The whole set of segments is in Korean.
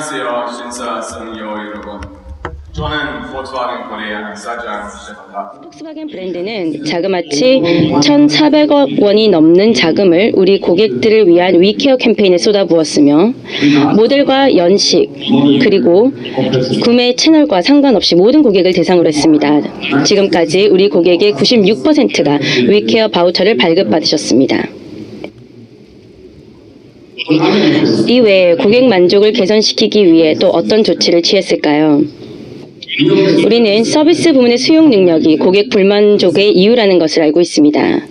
안녕하세요, 신사 성요 여러분. 저는 포트와겐 코리아 사장 시작합니다. 폭스바겐 브랜드는 자그마치 1,400억 원이 넘는 자금을 우리 고객들을 위한 위케어 캠페인에 쏟아부었으며 모델과 연식 그리고 구매 채널과 상관없이 모든 고객을 대상으로 했습니다. 지금까지 우리 고객의 96%가 위케어 바우처를 발급받으셨습니다. 이외에 고객 만족을 개선시키기 위해 또 어떤 조치를 취했을까요? 우리는 서비스 부문의 수용 능력이 고객 불만족의 이유라는 것을 알고 있습니다.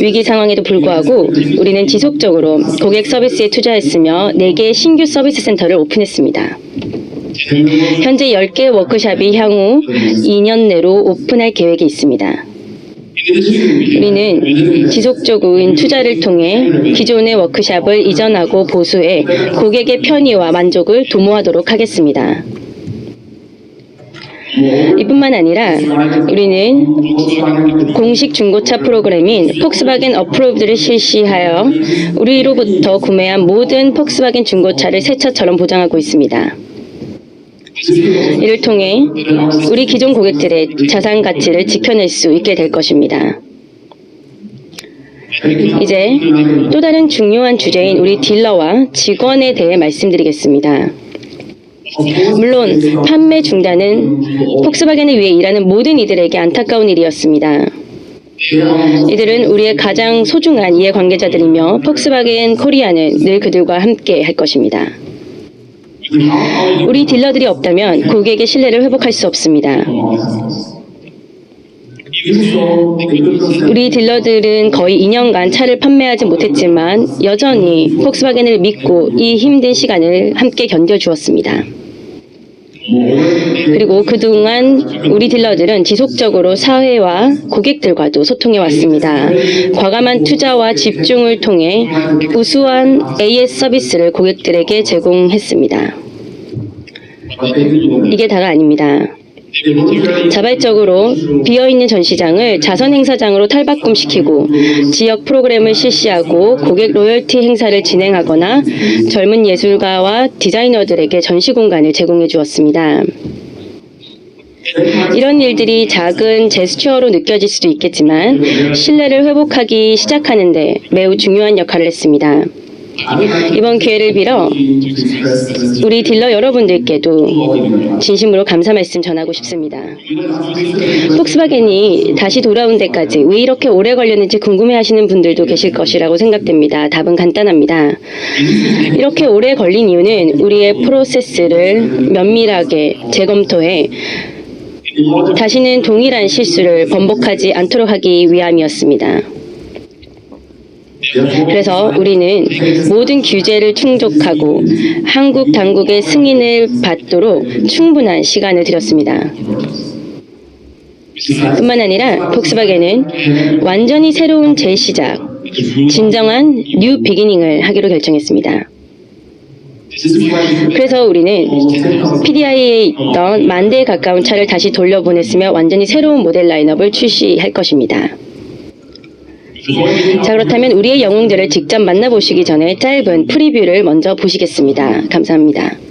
위기 상황에도 불구하고 우리는 지속적으로 고객 서비스에 투자했으며 4개의 신규 서비스 센터를 오픈했습니다. 현재 10개 워크샵이 향후 2년 내로 오픈할 계획이 있습니다. 우리는 지속적인 투자를 통해 기존의 워크샵을 이전하고 보수해 고객의 편의와 만족을 도모하도록 하겠습니다. 이뿐만 아니라 우리는 공식 중고차 프로그램인 폭스바겐 어프로브드를 실시하여 우리로부터 구매한 모든 폭스바겐 중고차를 새 차처럼 보장하고 있습니다. 이를 통해 우리 기존 고객들의 자산 가치를 지켜낼 수 있게 될 것입니다. 이제 또 다른 중요한 주제인 우리 딜러와 직원에 대해 말씀드리겠습니다. 물론 판매 중단은 폭스바겐을 위해 일하는 모든 이들에게 안타까운 일이었습니다. 이들은 우리의 가장 소중한 이해관계자들이며 폭스바겐 코리아는 늘 그들과 함께 할 것입니다. 우리 딜러들이 없다면 고객의 신뢰를 회복할 수 없습니다. 우리 딜러들은 거의 2년간 차를 판매하지 못했지만 여전히 폭스바겐을 믿고 이 힘든 시간을 함께 견뎌주었습니다. 그리고 그동안 우리 딜러들은 지속적으로 사회와 고객들과도 소통해 왔습니다. 과감한 투자와 집중을 통해 우수한 AS 서비스를 고객들에게 제공했습니다. 이게 다가 아닙니다. 자발적으로 비어있는 전시장을 자선 행사장으로 탈바꿈시키고 지역 프로그램을 실시하고 고객 로열티 행사를 진행하거나 젊은 예술가와 디자이너들에게 전시 공간을 제공해 주었습니다. 이런 일들이 작은 제스처로 느껴질 수도 있겠지만 신뢰를 회복하기 시작하는데 매우 중요한 역할을 했습니다. 이번 기회를 빌어 우리 딜러 여러분들께도 진심으로 감사 말씀 전하고 싶습니다. 폭스바겐이 다시 돌아온 데까지 왜 이렇게 오래 걸렸는지 궁금해 하시는 분들도 계실 것이라고 생각됩니다. 답은 간단합니다. 이렇게 오래 걸린 이유는 우리의 프로세스를 면밀하게 재검토해 다시는 동일한 실수를 번복하지 않도록 하기 위함이었습니다. 그래서 우리는 모든 규제를 충족하고 한국 당국의 승인을 받도록 충분한 시간을 들였습니다. 뿐만 아니라 폭스바겐은 완전히 새로운 재시작, 진정한 뉴 비기닝을 하기로 결정했습니다. 그래서 우리는 PDI에 있던 만 대에 가까운 차를 다시 돌려보냈으며 완전히 새로운 모델 라인업을 출시할 것입니다. 자 그렇다면 우리의 영웅들을 직접 만나보시기 전에 짧은 프리뷰를 먼저 보시겠습니다. 감사합니다.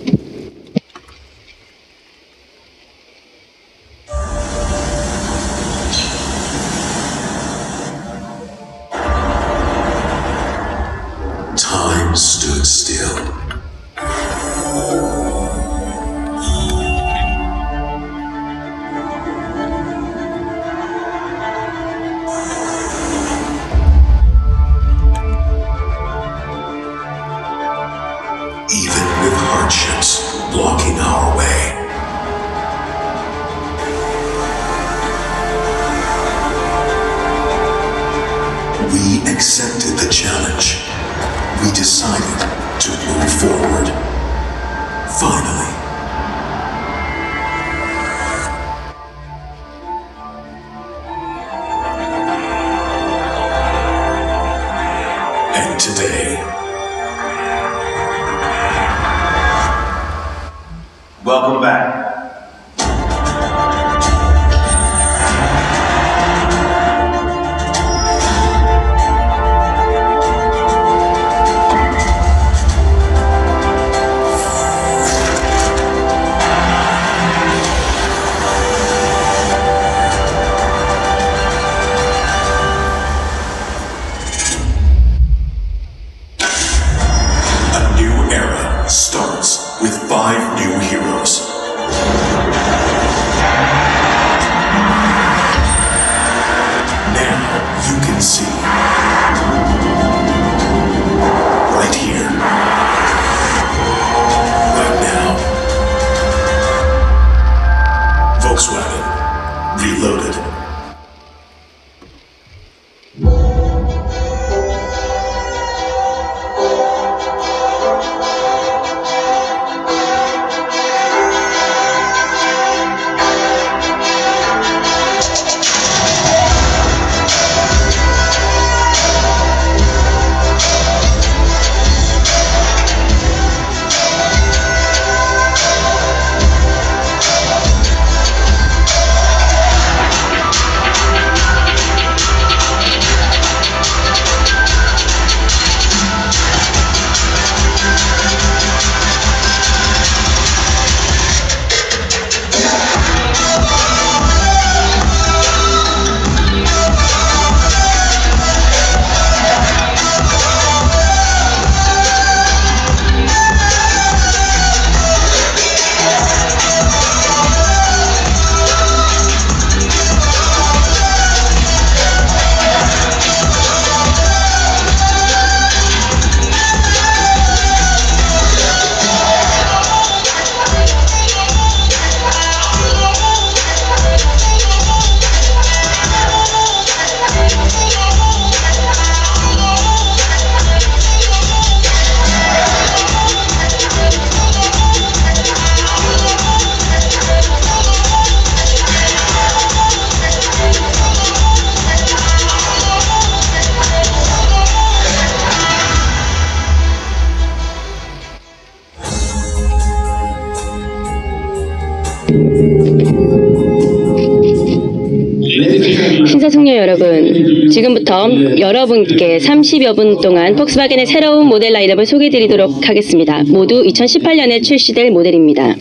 신사숙녀 여러분, 지금부터 여러분께 30여 분 동안 폭스바겐의 새로운 모델 라인업을 소개해드리도록 하겠습니다. 모두 2018년에 출시될 모델입니다.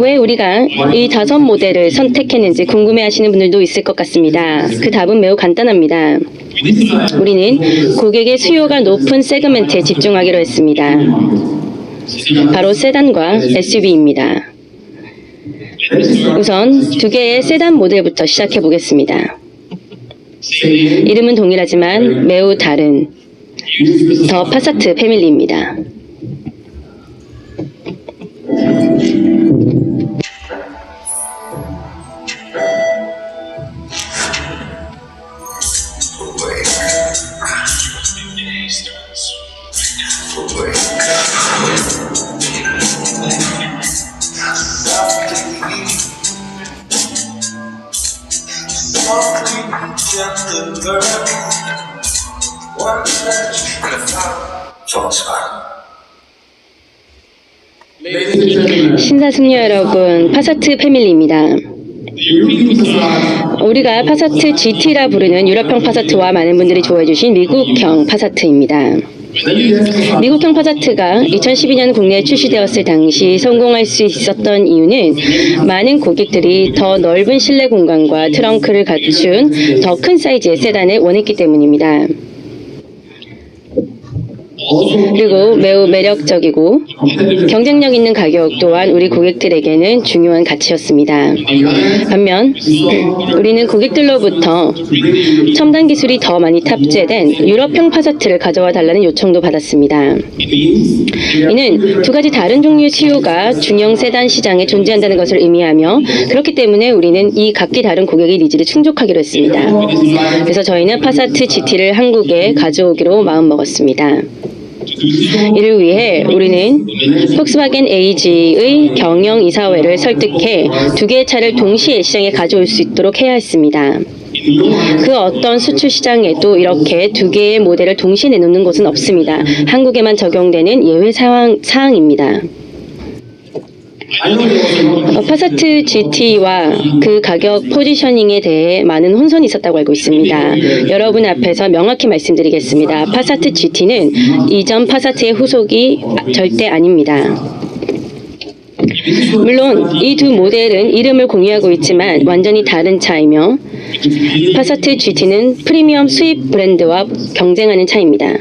왜 우리가 이 다섯 모델을 선택했는지 궁금해하시는 분들도 있을 것 같습니다. 그 답은 매우 간단합니다. 우리는 고객의 수요가 높은 세그멘트에 집중하기로 했습니다. 바로 세단과 SUV입니다. 우선 두 개의 세단 모델부터 시작해 보겠습니다. 이름은 동일하지만 매우 다른 더 파사트 패밀리입니다. 신사숙녀 여러분, 파사트 패밀리입니다. 우리가 파사트 GT라 부르는 유럽형 파사트와 많은 분들이 좋아해 주신 미국형 파사트입니다. 미국형 파사트가 2012년 국내에 출시되었을 당시 성공할 수 있었던 이유는 많은 고객들이 더 넓은 실내 공간과 트렁크를 갖춘 더 큰 사이즈의 세단을 원했기 때문입니다. 그리고 매우 매력적이고 경쟁력 있는 가격 또한 우리 고객들에게는 중요한 가치였습니다. 반면 우리는 고객들로부터 첨단 기술이 더 많이 탑재된 유럽형 파사트를 가져와 달라는 요청도 받았습니다. 이는 두 가지 다른 종류의 수요가 중형 세단 시장에 존재한다는 것을 의미하며 그렇기 때문에 우리는 이 각기 다른 고객의 니즈를 충족하기로 했습니다. 그래서 저희는 파사트 GT를 한국에 가져오기로 마음먹었습니다. 이를 위해 우리는 폭스바겐 AG의 경영 이사회를 설득해 두 개의 차를 동시에 시장에 가져올 수 있도록 해야 했습니다. 그 어떤 수출 시장에도 이렇게 두 개의 모델을 동시에 내놓는 곳은 없습니다. 한국에만 적용되는 예외 상황, 사항입니다. 어, 파사트 GT와 그 가격 포지셔닝에 대해 많은 혼선이 있었다고 알고 있습니다. 여러분 앞에서 명확히 말씀드리겠습니다. 파사트 GT는 이전 파사트의 후속이 아- 절대 아닙니다. 물론 이 두 모델은 이름을 공유하고 있지만 완전히 다른 차이며 파사트 GT는 프리미엄 수입 브랜드와 경쟁하는 차입니다.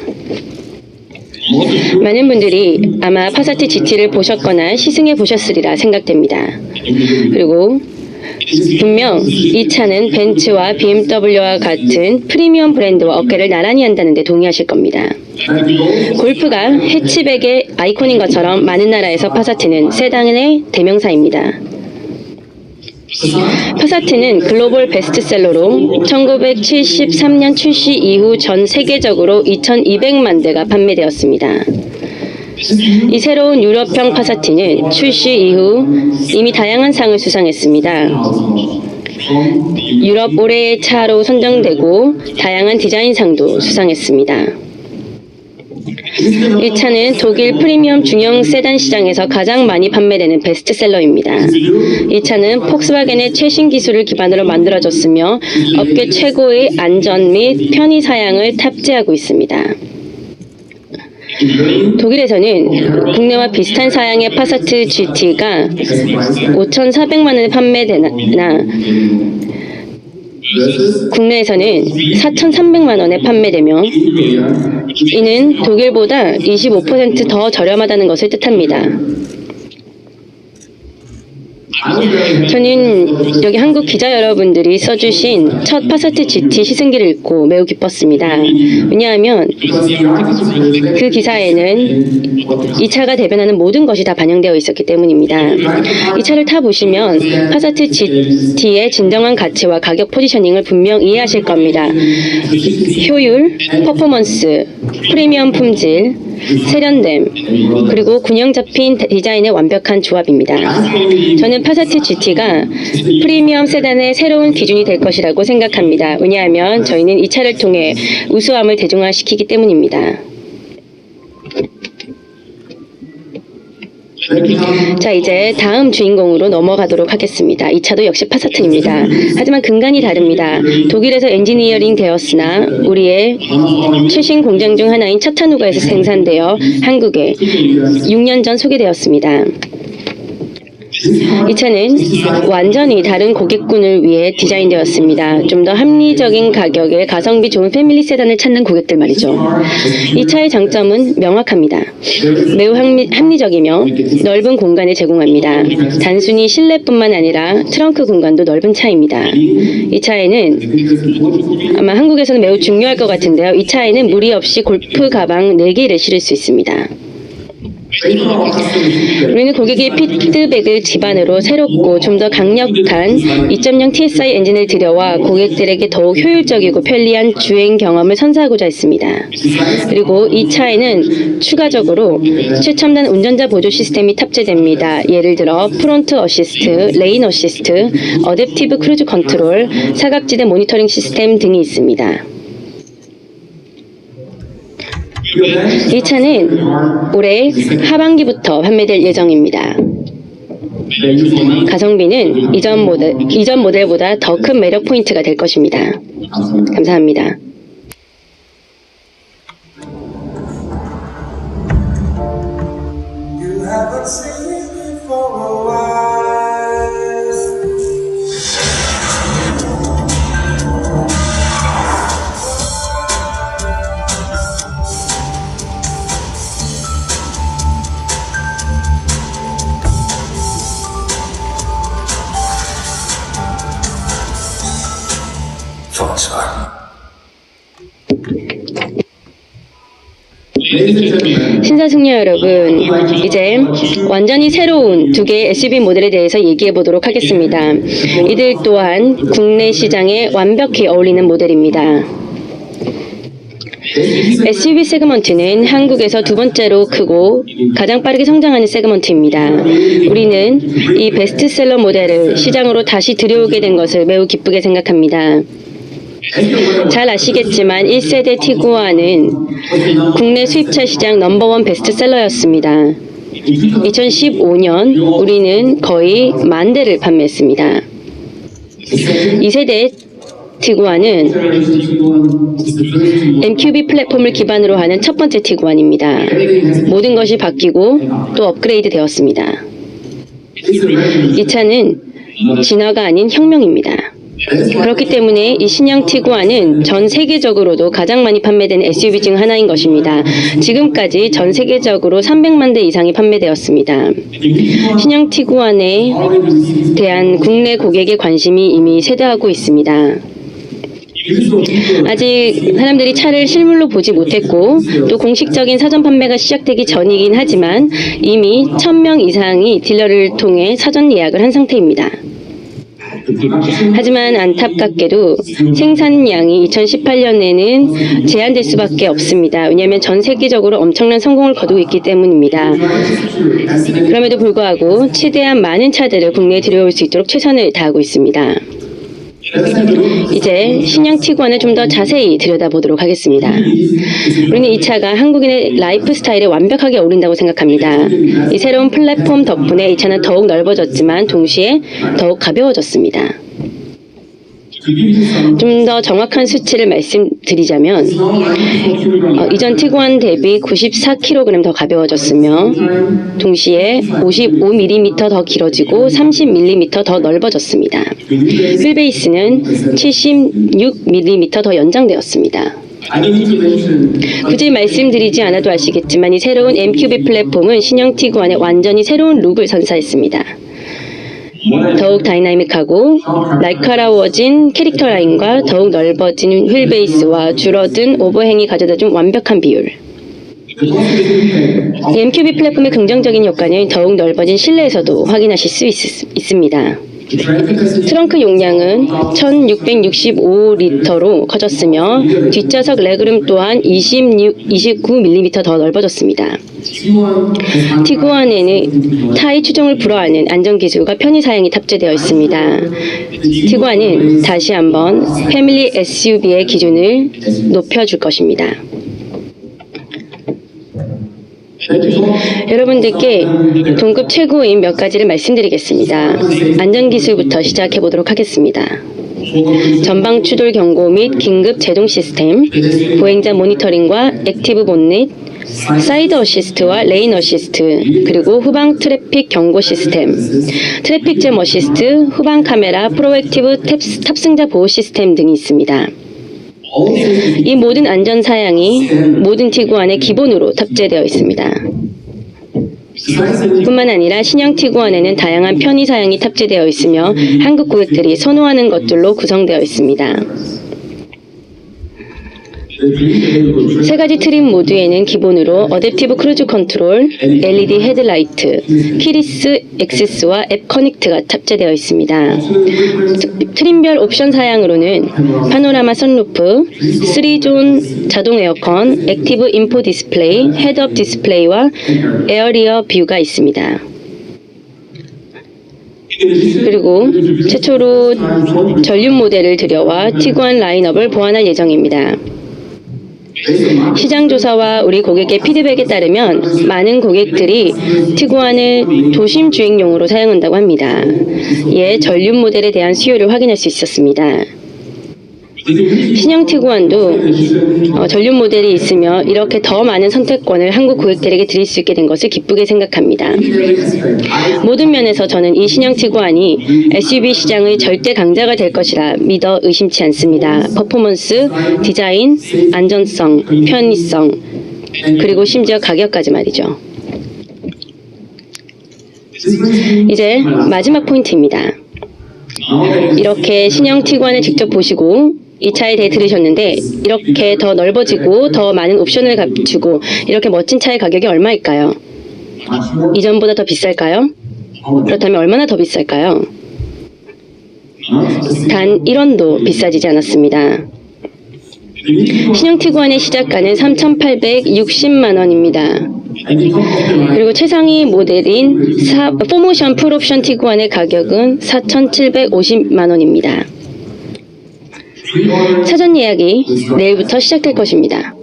많은 분들이 아마 파사트 GT를 보셨거나 시승해 보셨으리라 생각됩니다. 그리고 분명 이 차는 벤츠와 BMW와 같은 프리미엄 브랜드와 어깨를 나란히 한다는데 동의하실 겁니다. 골프가 해치백의 아이콘인 것처럼 많은 나라에서 파사트는 세단의 대명사입니다. 파사트는 글로벌 베스트셀러로 1973년 출시 이후 전 세계적으로 2200만 대가 판매되었습니다. 이 새로운 유럽형 파사트는 출시 이후 이미 다양한 상을 수상했습니다. 유럽 올해의 차로 선정되고 다양한 디자인상도 수상했습니다. 이 차는 독일 프리미엄 중형 세단 시장에서 가장 많이 판매되는 베스트셀러입니다. 이 차는 폭스바겐의 최신 기술을 기반으로 만들어졌으며 업계 최고의 안전 및 편의 사양을 탑재하고 있습니다. 독일에서는 국내와 비슷한 사양의 파사트 GT가 5,400만 원에 판매되나 국내에서는 4,300만 원에 판매되며 이는 독일보다 25%더 저렴하다는 것을 뜻합니다. 저는 여기 한국 기자 여러분들이 써주신 첫 파사트 GT 시승기를 읽고 매우 기뻤습니다. 왜냐하면 그 기사에는 이 차가 대변하는 모든 것이 다 반영되어 있었기 때문입니다. 이 차를 타보시면 파사트 GT의 진정한 가치와 가격 포지셔닝을 분명 이해하실 겁니다. 효율, 퍼포먼스, 프리미엄 품질, 세련됨, 그리고 균형 잡힌 디자인의 완벽한 조합입니다. 저는 파사트 GT가 프리미엄 세단의 새로운 기준이 될 것이라고 생각합니다. 왜냐하면 저희는 이 차를 통해 우수함을 대중화시키기 때문입니다. 자, 이제 다음 주인공으로 넘어가도록 하겠습니다. 이 차도 역시 파사트입니다. 하지만 근간이 다릅니다. 독일에서 엔지니어링 되었으나 우리의 최신 공장 중 하나인 차타누가에서 생산되어 한국에 6년 전 소개되었습니다. 이 차는 완전히 다른 고객군을 위해 디자인되었습니다. 좀 더 합리적인 가격에 가성비 좋은 패밀리 세단을 찾는 고객들 말이죠. 이 차의 장점은 명확합니다. 매우 합리, 합리 적이며 넓은 공간을 제공합니다. 단순히 실내뿐만 아니라 트렁크 공간도 넓은 차입니다. 이 차에는 아마 한국에서는 매우 중요할 것 같은데요. 이 차에는 무리 없이 골프 가방 4개를 실을 수 있습니다. 우리는 고객의 피드백을 기반으로 새롭고 좀 더 강력한 2.0 TSI 엔진을 들여와 고객들에게 더욱 효율적이고 편리한 주행 경험을 선사하고자 했습니다. 그리고 이 차에는 추가적으로 최첨단 운전자 보조 시스템이 탑재됩니다. 예를 들어 프론트 어시스트, 레인 어시스트, 어댑티브 크루즈 컨트롤, 사각지대 모니터링 시스템 등이 있습니다. 이 차는 올해 하반기부터 판매될 예정입니다. 가성비는 이전 모델, 이전 모델보다 더 큰 매력 포인트가 될 것입니다. 감사합니다. You 신사숙녀 여러분, 이제 완전히 새로운 두 개의 SUV 모델에 대해서 얘기해 보도록 하겠습니다. 이들 또한 국내 시장에 완벽히 어울리는 모델입니다. SUV 세그먼트는 한국에서 두 번째로 크고 가장 빠르게 성장하는 세그먼트입니다. 우리는 이 베스트셀러 모델을 시장으로 다시 들여오게 된 것을 매우 기쁘게 생각합니다. 잘 아시겠지만 1세대 티구아는 국내 수입차 시장 넘버원 베스트셀러였습니다. 2015년 우리는 거의 만 대를 판매했습니다. 2세대 티구안은 MQB 플랫폼을 기반으로 하는 첫 번째 티구안입니다. 모든 것이 바뀌고 또 업그레이드 되었습니다. 이 차는 진화가 아닌 혁명입니다. 그렇기 때문에 이 신형 티구안은 전 세계적으로도 가장 많이 판매된 SUV 중 하나인 것입니다. 지금까지 전 세계적으로 300만 대 이상이 판매되었습니다. 신형 티구안에 대한 국내 고객의 관심이 이미 쇠퇴하고 있습니다. 아직 사람들이 차를 실물로 보지 못했고 또 공식적인 사전 판매가 시작되기 전이긴 하지만 이미 1000명 이상이 딜러를 통해 사전 예약을 한 상태입니다. 하지만 안타깝게도 생산량이 2018년에는 제한될 수밖에 없습니다. 왜냐하면 전 세계적으로 엄청난 성공을 거두고 있기 때문입니다. 그럼에도 불구하고 최대한 많은 차들을 국내에 들여올 수 있도록 최선을 다하고 있습니다. 이제 신형 티구안을 좀 더 자세히 들여다보도록 하겠습니다. 우리는 이 차가 한국인의 라이프 스타일에 완벽하게 어울린다고 생각합니다. 이 새로운 플랫폼 덕분에 이 차는 더욱 넓어졌지만 동시에 더욱 가벼워졌습니다. 좀 더 정확한 수치를 말씀드리자면 어, 이전 티구안 대비 94kg 더 가벼워졌으며 동시에 55mm 더 길어지고 30mm 더 넓어졌습니다. 휠베이스는 76mm 더 연장되었습니다. 굳이 말씀드리지 않아도 아시겠지만 이 새로운 MQB 플랫폼은 신형 티구안의 완전히 새로운 룩을 선사했습니다. 더욱 다이나믹하고 날카로워진 캐릭터 라인과 더욱 넓어진 휠베이스와 줄어든 오버행이 가져다준 완벽한 비율. 이 MQB 플랫폼의 긍정적인 효과는 더욱 넓어진 실내에서도 확인하실 수 있, 있습니다. 트렁크 용량은 1665리터로 커졌으며 뒷좌석 레그룸 또한 26, 29mm 더 넓어졌습니다. 티구안에는 타이 추종을 불허하는 안전기술과 편의 사양이 탑재되어 있습니다. 티구안은 다시 한번 패밀리 SUV의 기준을 높여줄 것입니다. 여러분들께 동급 최고인 몇 가지를 말씀드리겠습니다. 안전기술부터 시작해 보도록 하겠습니다. 전방 추돌 경고 및 긴급 제동 시스템, 보행자 모니터링과 액티브 본넷, 사이드 어시스트와 레인 어시스트, 그리고 후방 트래픽 경고 시스템, 트래픽 잼 어시스트, 후방 카메라, 프로액티브 탭- 탑승자 보호 시스템 등이 있습니다. 이 모든 안전 사양이 모든 티구안의 기본으로 탑재되어 있습니다. 뿐만 아니라 신형 티구안에는 다양한 편의 사양이 탑재되어 있으며 한국 고객들이 선호하는 것들로 구성되어 있습니다. 세 가지 트림 모드에는 기본으로 어댑티브 크루즈 컨트롤, LED 헤드라이트, 키리스 액세스와 앱 커넥트가 탑재되어 있습니다. 트- 트림별 옵션 사양으로는 파노라마 선루프, 3존 자동 에어컨, 액티브 인포 디스플레이, 헤드업 디스플레이와 에어리어 뷰가 있습니다. 그리고 최초로 전륜 모델을 들여와 티구안 라인업을 보완할 예정입니다. 시장 조사와 우리 고객의 피드백에 따르면 많은 고객들이 티구안을 도심 주행용으로 사용한다고 합니다. 이에 전륜 모델에 대한 수요를 확인할 수 있었습니다. 신형 티구안도 어, 전륜 모델이 있으며 이렇게 더 많은 선택권을 한국 고객들에게 드릴 수 있게 된 것을 기쁘게 생각합니다. 모든 면에서 저는 이 신형 티구안이 SUV 시장의 절대 강자가 될 것이라 믿어 의심치 않습니다. 퍼포먼스, 디자인, 안전성, 편의성, 그리고 심지어 가격까지 말이죠. 이제 마지막 포인트입니다. 이렇게 신형 티구안을 직접 보시고 이 차에 대해 들으셨는데 이렇게 더 넓어지고 더 많은 옵션을 갖추고 이렇게 멋진 차의 가격이 얼마일까요? 이전보다 더 비쌀까요? 그렇다면 얼마나 더 비쌀까요? 단 1원도 비싸지지 않았습니다. 신형 티구안의 시작가는 3,860만 원입니다. 그리고 최상위 모델인 사, 포모션 풀옵션 티구안의 가격은 4,750만 원입니다. 사전 예약이 내일부터 시작될 것입니다.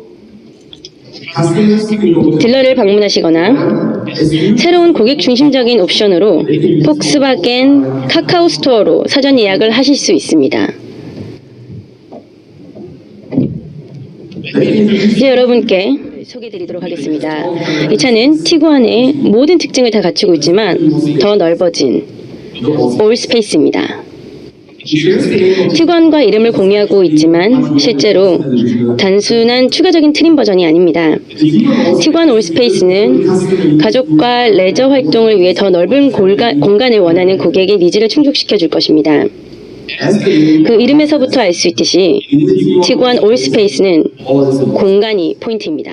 딜러를 방문하시거나 새로운 고객 중심적인 옵션으로 폭스바겐 카카오 스토어로 사전 예약을 하실 수 있습니다. 이제 여러분께 소개드리도록 하겠습니다. 이 차는 티구안의 모든 특징을 다 갖추고 있지만 더 넓어진 올 스페이스입니다. 티관과 이름을 공유하고 있지만 실제로 단순한 추가적인 트림 버전이 아닙니다. 티관 올스페이스는 가족과 레저 활동을 위해 더 넓은 골가- 공간을 원하는 고객의 니즈를 충족시켜 줄 것입니다. 그 이름에서부터 알 수 있듯이 티관 올스페이스는 공간이 포인트입니다.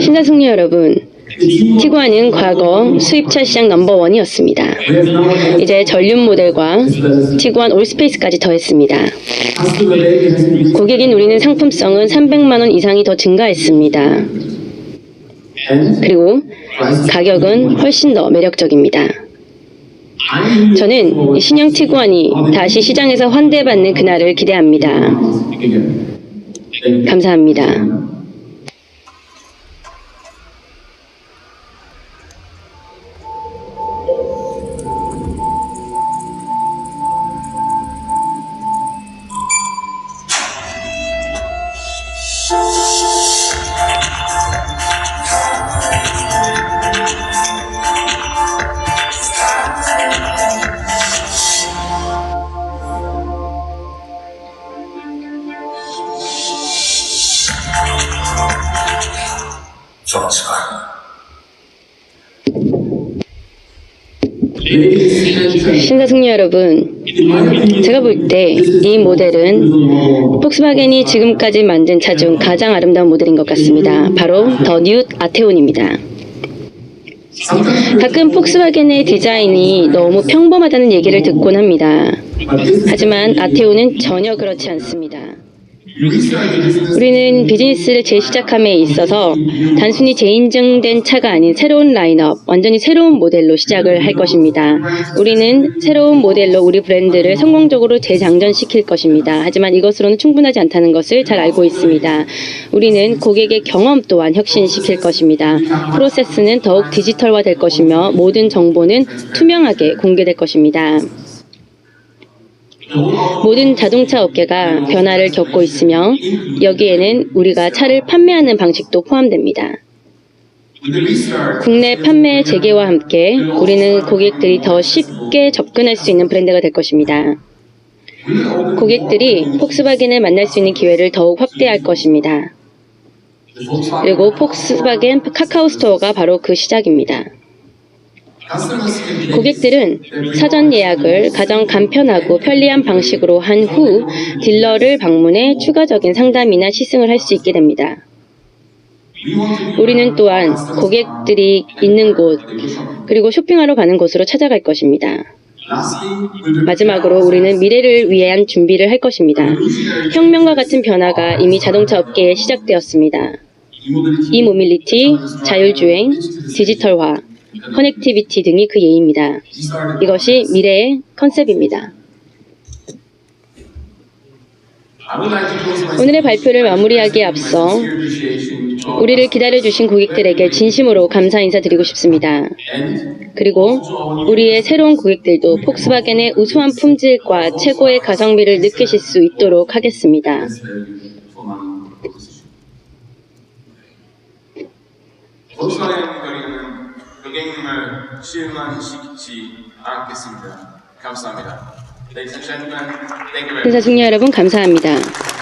신사숙녀 여러분, 티구안은 과거 수입차 시장 넘버원이었습니다. 이제 전륜 모델과 티구안 올스페이스까지 더했습니다. 고객인 우리는 상품성은 300만 원 이상이 더 증가했습니다. 그리고 가격은 훨씬 더 매력적입니다. 저는 이 신형 티구안이 다시 시장에서 환대받는 그날을 기대합니다. 감사합니다. 신사숙녀 여러분, 제가 볼 때 이 모델은 폭스바겐이 지금까지 만든 차 중 가장 아름다운 모델인 것 같습니다. 바로 더 뉴 아테온입니다. 가끔 폭스바겐의 디자인이 너무 평범하다는 얘기를 듣곤 합니다. 하지만 아테온은 전혀 그렇지 않습니다. 우리는 비즈니스를 재시작함에 있어서 단순히 재인증된 차가 아닌 새로운 라인업, 완전히 새로운 모델로 시작을 할 것입니다. 우리는 새로운 모델로 우리 브랜드를 성공적으로 재장전시킬 것입니다. 하지만 이것으로는 충분하지 않다는 것을 잘 알고 있습니다. 우리는 고객의 경험 또한 혁신시킬 것입니다. 프로세스는 더욱 디지털화 될 것이며 모든 정보는 투명하게 공개될 것입니다. 모든 자동차 업계가 변화를 겪고 있으며 여기에는 우리가 차를 판매하는 방식도 포함됩니다. 국내 판매 재개와 함께 우리는 고객들이 더 쉽게 접근할 수 있는 브랜드가 될 것입니다. 고객들이 폭스바겐을 만날 수 있는 기회를 더욱 확대할 것입니다. 그리고 폭스바겐 카카오 스토어가 바로 그 시작입니다. 고객들은 사전 예약을 가장 간편하고 편리한 방식으로 한 후 딜러를 방문해 추가적인 상담이나 시승을 할 수 있게 됩니다. 우리는 또한 고객들이 있는 곳 그리고 쇼핑하러 가는 곳으로 찾아갈 것입니다. 마지막으로 우리는 미래를 위한 준비를 할 것입니다. 혁명과 같은 변화가 이미 자동차 업계에 시작되었습니다. 이모빌리티, 자율주행, 디지털화, 커넥티비티 등이 그 예입니다. 이것이 미래의 컨셉입니다. 오늘의 발표를 마무리하기에 앞서 우리를 기다려주신 고객들에게 진심으로 감사 인사드리고 싶습니다. 그리고 우리의 새로운 고객들도 폭스바겐의 우수한 품질과 최고의 가성비를 느끼실 수 있도록 하겠습니다. 고객님을 실망시키지 않겠습니다. 감사합니다. 회사 승려 여러분 감사합니다.